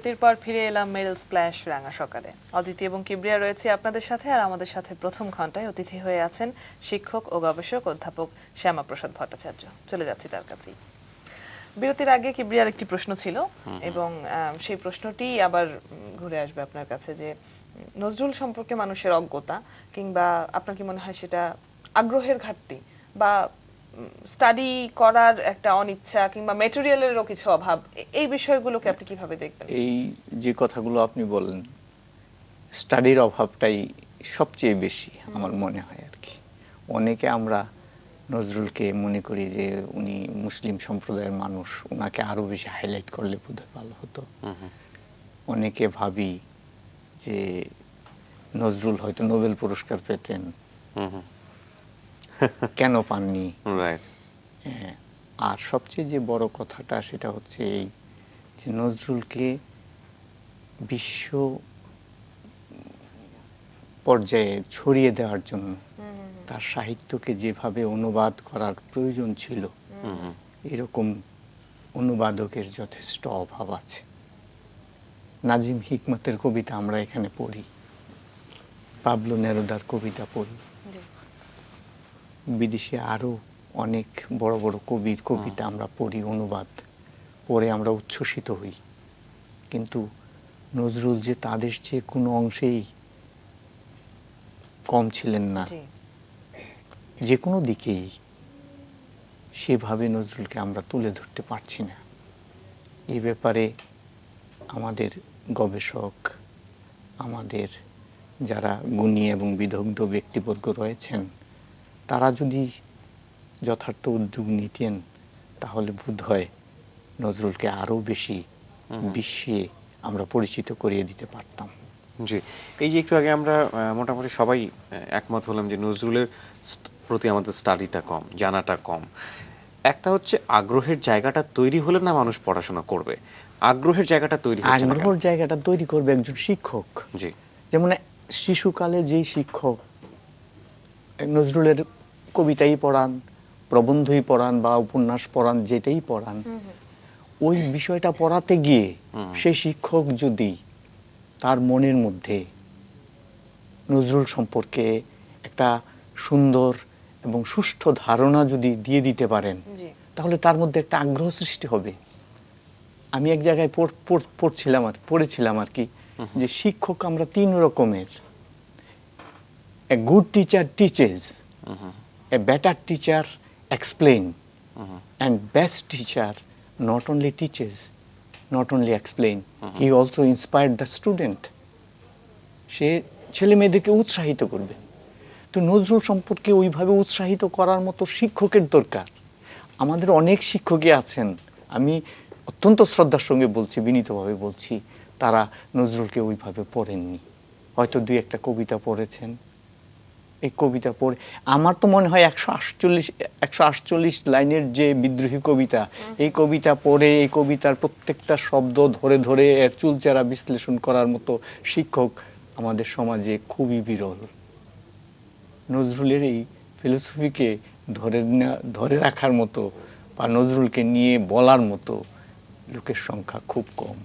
বিরতির পর ফিরে এলাম মেরিল স্প্ল্যাশ রাঙা সকালে। অদিতি এবং কিবরিয়া রয়েছে আপনাদের সাথে আর আমাদের সাথে প্রথম ঘন্টায় অতিথি হয়ে আছেন শিক্ষক ও গবেষক অধ্যাপক শ্যামাপ্রসাদ ভট্টাচার্য। চলে যাচ্ছি তার কাছেই। বিরতির আগে কিবরিয়ার একটি প্রশ্ন ছিল এবং সেই প্রশ্নটি আবার ঘুরে আসবে আপনার কাছে যে নজরুল সম্পর্কে মানুষের অজ্ঞতা কিংবা আপনার কি মনে হয় সেটা আগ্রহের ঘাটতি বা স্টাডি করার একটা অনিচ্ছা কিংবা মেটেরিয়ালেরও কিছু অভাব এই বিষয়গুলোকে আপনি কীভাবে দেখবেন? এই যে কথাগুলো আপনি বলেন স্টাডির অভাবটাই সবচেয়ে বেশি আমার মনে হয় আর কি। অনেকে আমরা নজরুলকে মনে করি যে উনি মুসলিম সম্প্রদায়ের মানুষ ওনাকে আরও বেশি হাইলাইট করলে বোধহয় ভালো হতো। অনেকে ভাবি যে নজরুল হয়তো নোবেল পুরস্কার পেতেন। কেন পাননি? হ্যাঁ, আর সবচেয়ে যে বড় কথাটা সেটা হচ্ছে এই যে নজরুলকে বিশ্ব পর্যায়ে ছড়িয়ে দেওয়ার জন্য তার সাহিত্যকে যেভাবে অনুবাদ করার প্রয়োজন ছিল এরকম অনুবাদকের যথেষ্ট অভাব আছে। নাজিম হিকমতের কবিতা আমরা এখানে পড়ি পাবলো নেরোদার কবিতা পড়ি। বিদেশে আরও অনেক বড় বড় কবির কবিতা আমরা পড়ি অনুবাদ। পড়ে আমরা উচ্ছ্বসিত হই। কিন্তু নজরুল যে তাদের চেয়ে কোনো অংশেই কম ছিলেন না। যে কোনো দিকেই সেভাবে নজরুলকে আমরা তুলে ধরতে পারছি না। এই ব্যাপারে আমাদের গবেষক আমাদের যারা গুণী এবং বিদগ্ধ ব্যক্তিবর্গ রয়েছেন তারা যদি যথার্থ উদ্যোগ নিতেন তাহলে বোধ হয় নজরুলকে আরও বেশি বিশ্বে আমরা পরিচিত করিয়ে দিতে পারতাম। জি। এই যে একটু আগে আমরা মোটামুটি সবাই একমত হলাম যে নজরুলের প্রতি আমাদের স্টাডিটা কম জানাটা কম। একটা হচ্ছে আগ্রহের জায়গাটা তৈরি হলে না মানুষ পড়াশোনা করবে। আগ্রহের জায়গাটা তৈরি? আগ্রহের জায়গাটা তৈরি করবে একজন শিক্ষক। জি। যেমন শিশুকালে যেই শিক্ষক নজরুলের কবিতাই পড়ান প্রবন্ধই পড়ান বা উপন্যাস পড়ান যেটাই পড়ান ওই বিষয়টা পড়াতে গিয়ে সেই শিক্ষক যদি তার মনের মধ্যে নজরুল সম্পর্কে একটা সুন্দর এবং সুষ্ঠু ধারণা যদি দিয়ে দিতে পারেন তাহলে তার মধ্যে একটা আগ্রহ সৃষ্টি হবে। আমি এক জায়গায় পড়- পড়- পড়ছিলাম আর পড়েছিলাম আর কি যে শিক্ষক আমরা তিন রকমের। A good teacher teaches teacher explain and best teacher not only teaches not only explain he also inspired the student সে ছেলে মেয়েদেরকে উৎসাহিত করবে। তো নজরুল সম্পর্কে ওইভাবে উৎসাহিত করার মতো শিক্ষকের দরকার। আমাদের অনেক শিক্ষকই আছেন। আমি অত্যন্ত শ্রদ্ধার সঙ্গে বলছি বিনীতভাবে বলছি তারা নজরুলকে ওইভাবে পড়েননি। হয়তো দুই একটা কবিতা পড়েছেন। এই কবিতা পড়ে। আমার তো মনে হয় একশো আটচল্লিশ একশো আটচল্লিশ লাইনের যে বিদ্রোহী কবিতা এই কবিতা পড়ে এই কবিতার প্রত্যেকটা শব্দ ধরে ধরে এর চুলচেরা বিশ্লেষণ করার মতো শিক্ষক আমাদের সমাজে খুবই বিরল। নজরুলের এই ফিলোসফিকে ধরে ধরে রাখার মতো বা নজরুলকে নিয়ে বলার মতো লোকের সংখ্যা খুব কম।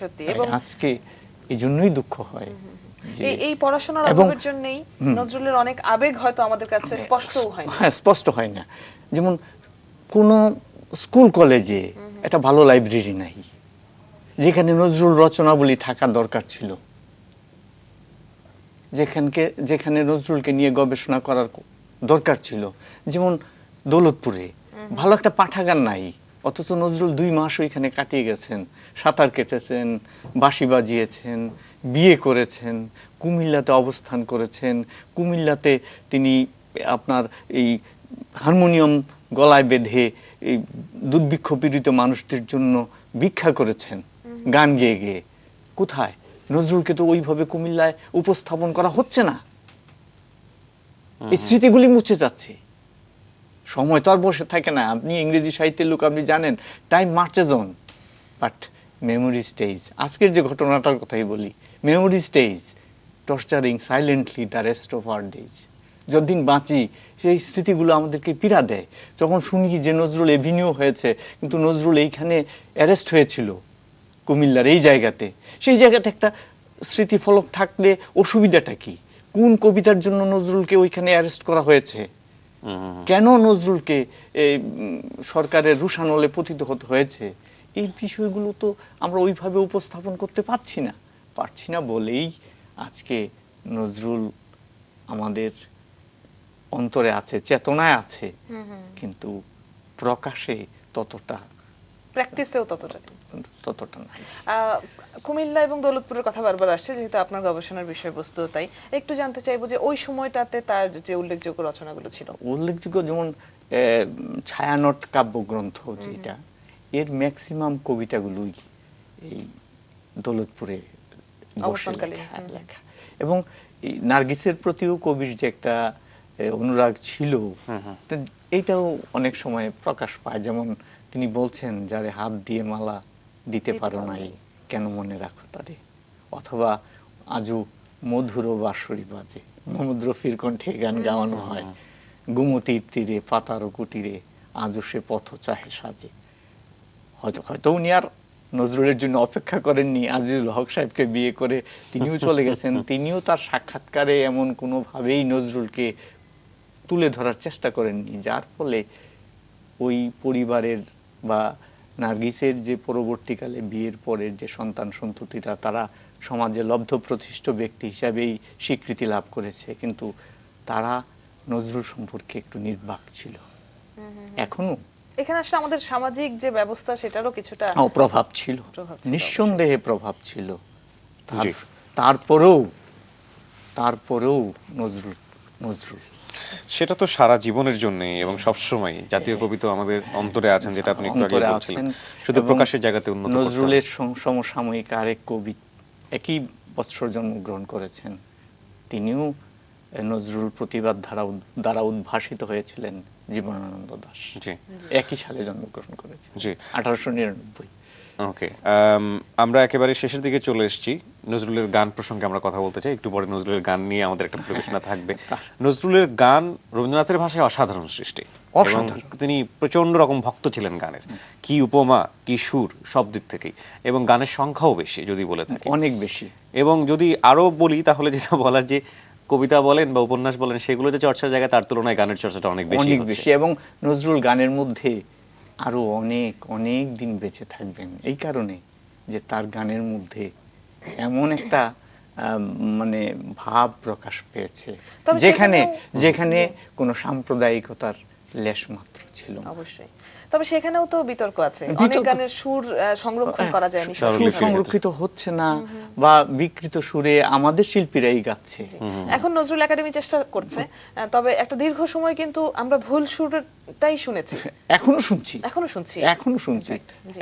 সত্যি এবং আজকে এই জন্যই দুঃখ হয় এই পড়াশোনার অভাবের জন্যই নজরুলের অনেক আবেগ হয়তো আমাদের কাছে স্পষ্টও হয় হ্যাঁ স্পষ্ট হয় না। যেমন কোনো স্কুল কলেজে একটা ভালো লাইব্রেরি নাই যেখানে নজরুল রচনাবলী থাকা দরকার ছিল। যেখানকে যেখানে নজরুলকে নিয়ে গবেষণা করার দরকার ছিল। যেমন দৌলতপুরে ভালো একটা পাঠাগার নাই অথচ নজরুল দুই মাস ওইখানে কাটিয়ে গেছেন সাঁতার কেটেছেন বাঁশি বাজিয়েছেন বিয়ে করেছেন কুমিল্লাতে অবস্থান করেছেন কুমিল্লাতে তিনি আপনার এই হারমোনিয়াম গলায় বেঁধে এই দুর্ভিক্ষ পীড়িত মানুষদের জন্য ভিক্ষা করেছেন গান গেয়ে গেয়ে। কোথায়? নজরুলকে তো ওইভাবে কুমিল্লায় উপস্থাপন করা হচ্ছে না। এই স্মৃতিগুলি মুছে যাচ্ছে। সময় তো আর বসে থাকে না। আপনি ইংরেজি সাহিত্যের লোক, আপনি জানেন time marches on but memory stays আজকের যে ঘটনাটার কথাই বলি memory stays torturing silently the rest of our days যতদিন বাঁচি, সেই স্মৃতিগুলো আমাদেরকে পীড়া দেয়। যখন শুনি যে নজরুল এভিনিউ হয়েছে, কিন্তু নজরুল এইখানে অ্যারেস্ট হয়েছিল, কুমিল্লার এই জায়গাতে। সেই জায়গাতে একটা স্মৃতিফলক থাকলে অসুবিধাটা কি? কোন কবিতার জন্য নজরুলকে ওইখানে অ্যারেস্ট করা হয়েছে? কেন নজরুলকে সরকারের রুশানলে পতিত হতে হয়েছে? এই বিষয়গুলো তো আমরা ওইভাবে উপস্থাপন করতে পারছি না। পারছি না বলেই আজকে নজরুল আমাদের অন্তরে আছে চেতনায় আছে। কিন্তু প্রকাশে ততটা প্র্যাকটিসেও ততটা নেই। ততটা আহ, কুমিল্লা এবং দৌলতপুরের কথা বারবার আসছে যেহেতু আপনার গবেষণার বিষয়বস্তু তাই। একটু জানতে চাইব যে ওই সময়টাতে তার যে উল্লেখযোগ্য রচনাগুলো ছিল। উল্লেখযোগ্য যেমন ছায়ানট কাব্যগ্রন্থ যেটা এর ম্যাক্সিমাম কবিতাগুলোই এই দৌলতপুরে বসে লেখা এবং নার্গিসের প্রতিও কবির যে একটা অনুরাগ ছিল তো এইটাও অনেক সময় প্রকাশ পায়। যেমন তিনি বলছেন যারে হাত দিয়ে মালা দিতে পারো নাই কেন মনে রাখো তারে? অথবা আজও মধুর বাঁশরি বাজে মোহাম্মদ রফির কণ্ঠে গান গাওয়ানো হয়। গুমতির তীরে পাতার কুটিরে আজও সে পথ চাহে সাজে। হয়তো হয়তো উনি আর নজরুলের জন্য অপেক্ষা করেননি। আজিজুল হক সাহেবকে বিয়ে করে তিনিও চলে গেছেন। তিনিও তার সাক্ষাৎকারে এমন কোনোভাবেই নজরুলকে তুলে ধরার চেষ্টা করেননি যার ফলে ওই পরিবারের বা নার্গিসের যে পরবর্তীকালে বিয়ের পরের যে সন্তান সন্ততিরা তারা সমাজে লব্ধ প্রতিষ্ঠ ব্যক্তি হিসাবেই স্বীকৃতি লাভ করেছে। কিন্তু তারা নজরুল সম্পর্কে একটু নির্বাক ছিল। এখনও এখানে আসলে আমাদের সামাজিক যে ব্যবস্থা সেটারও কিছুটা প্রভাব ছিল। নিঃসন্দেহে প্রভাব ছিল। তারপরেও তারপরেও নজরুল নজরুল। সেটা তো সারা জীবনের জন্য এবং সবসময়। জাতীয় কবি তো আমাদের অন্তরে আছেন যেটা আপনি একটু আগে বলছিলেন। শুধু প্রকাশের জায়গাতে উন্নত নজরুলের সমসাময়িক আরেক কবি একই বৎসর জন্মগ্রহণ করেছেন। তিনিও নজরুল প্রতিবাদ ধারা দ্বারা উদ্ভাসিত হয়েছিলেন জীবনানন্দ দাস। জি। একই সালে জন্মগ্রহণ করেছেন। জি। আঠারোশো নিরানব্বই। ওকে আমরা একেবারে শেষের দিকে চলে এসেছি। নজরুলের গান প্রসঙ্গে আমরা কথা বলতে চাই। একটু পরে নজরুলের গান নিয়ে আমাদের একটা পরিবেশনা থাকবে। নজরুলের গান রবীন্দ্রনাথের ভাষায় অসাধারণ সৃষ্টি। এবং তিনি প্রচণ্ড রকম ভক্ত ছিলেন গানের। কি উপমা কি সুর সব দিক থেকেই। এবং গানের সংখ্যাও বেশি যদি বলে থাকি। অনেক বেশি। এবং যদি আরও বলি তাহলে যেটা বলার যে কবিতা বলেন বা উপন্যাস বলেন সেগুলো যে চর্চার জায়গায় তার তুলনায় গানের চর্চাটা অনেক বেশি অনেক বেশি। এবং নজরুল গানের মধ্যে আরও অনেক অনেক দিন বেঁচে থাকবেন। এই কারণে যে তার গানের মধ্যে এমন একটা মানে ভাব প্রকাশ পেয়েছে। যেখানে যেখানে কোনো সাম্প্রদায়িকতার লেশ মাত্র ছিল। অবশ্যই। তবে সেখানেও তো বিতর্ক আছে। অনেক গানের সুর সংরক্ষণ করা যায়নি সুর সংরক্ষিত। হচ্ছে না বা বিকৃত সুরে আমাদের শিল্পীরাই গাচ্ছে। এখন নজরুল একাডেমি চেষ্টা করছে তবে একটা দীর্ঘ সময় কিন্তু আমরা ভুল সুরটাই শুনেছি। এখনও শুনছি। এখনও শুনছি। এখনও শুনছি।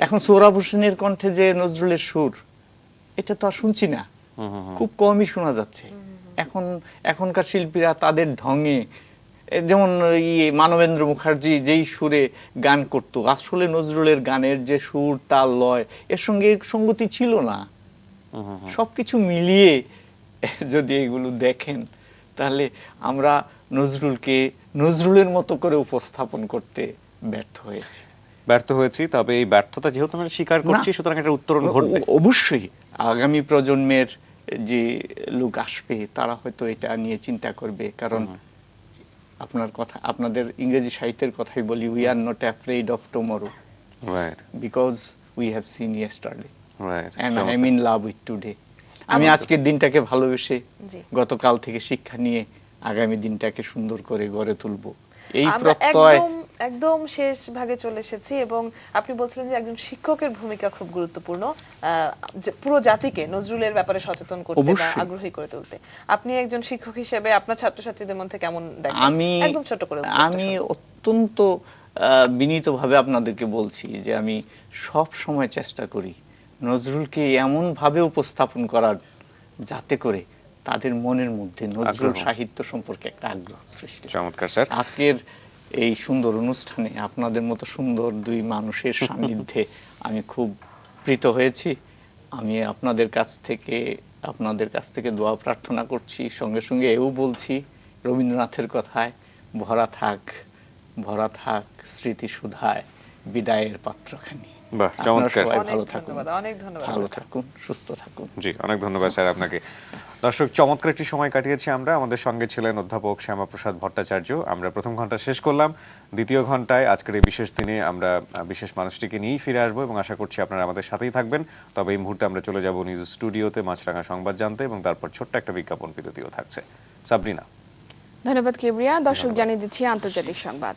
এখন সোহরাব হোসেনের কণ্ঠে যে নজরুলের সুর এটা তো আর শুনছি না। খুব কমই শোনা যাচ্ছে। এখন এখনকার শিল্পীরা তাদের ঢঙে যেমন ইয়ে মানবেন্দ্র মুখার্জি যেই সুরে গান করতো আসলে নজরুলের গানের যে সুর তাল লয় এর সঙ্গে সঙ্গতি ছিল না। সবকিছু মিলিয়ে যদি এগুলো দেখেন তাহলে আমরা নজরুলকে নজরুলের মতো করে উপস্থাপন করতে ব্যর্থ হয়েছি। ব্যর্থ হয়েছি তবে এই ব্যর্থতা যেহেতু আমরা স্বীকার করছি সুতরাং একটা উত্তরণ ঘটবে। অবশ্যই আগামী প্রজন্মের যে লোক আসবে তারা হয়তো এটা নিয়ে চিন্তা করবে কারণ আপনার কথা আপনাদের ইংরেজি সাহিত্যের কথাই বলি we are not afraid of tomorrow right because we have seen yesterday right and I mean love with today আমি আজকের দিনটাকে ভালোবেসে জি। গতকাল থেকে শিক্ষা নিয়ে আগামী দিনটাকে সুন্দর করে গড়ে তুলব। এই প্রত্যয় একদম শেষ ভাগে চলে এসেছি এবং আপনি বলছিলেন যে একজন শিক্ষকের ভূমিকা খুব গুরুত্বপূর্ণ পুরো জাতিকে নজরুলের ব্যাপারে সচেতন করতে বা আগ্রহী করে তুলতে। আপনি একজন শিক্ষক হিসেবে আপনার ছাত্রছাত্রীদের মধ্যে কেমন দেখেন? আমি একদম ছোট করে আমি অত্যন্ত বিনীতভাবে আপনাদেরকে বলছি যে আমি সব সময় চেষ্টা করি নজরুলকে এমন ভাবে উপস্থাপন করার যাতে করে তাদের মনের মধ্যে নজরুল সাহিত্য সম্পর্কে একটা আগ্রহ সৃষ্টি চমৎকার স্যার। আজকের এই সুন্দর অনুষ্ঠানে আপনাদের মতো সুন্দর দুই মানুষের সান্নিধ্যে আমি খুব প্রীত হয়েছি। আমি আপনাদের কাছ থেকে আপনাদের কাছ থেকে দোয়া প্রার্থনা করছি। সঙ্গে সঙ্গে এও বলছি রবীন্দ্রনাথের কথায় ভরা থাক ভরা থাক স্মৃতি সুধায় বিদায়ের পাত্রখানি। বাহ, আপনারা চমৎকার। ভালো থাকুন। অনেক ধন্যবাদ। ভালো থাকুন সুস্থ থাকুন। জি অনেক ধন্যবাদ স্যার আপনাকে। দর্শক চমৎকার একটি সময় কাটিয়েছি আমরা। আমাদের সঙ্গে ছিলেন অধ্যাপক শ্যামাপ্রসাদ ভট্টাচার্য। আমরা প্রথম ঘণ্টা শেষ করলাম। দ্বিতীয় ঘন্টায় আজকের এই বিশেষ দিনে আমরা বিশেষ মানুষটিকে নিয়েই ফিরে আসব এবং আশা করছি আপনারা আমাদের সাথেই থাকবেন। তবে এই মুহূর্তে আমরা চলে যাব নিউজ স্টুডিওতে মাছরাঙা সংবাদ জানতে এবং তারপর ছোট্ট একটা বিজ্ঞাপন বিরতিও থাকছে। সাবরিনা। ধন্যবাদ কিবরিয়া। দর্শক জানিয়ে দিচ্ছি আন্তর্জাতিক সংবাদ।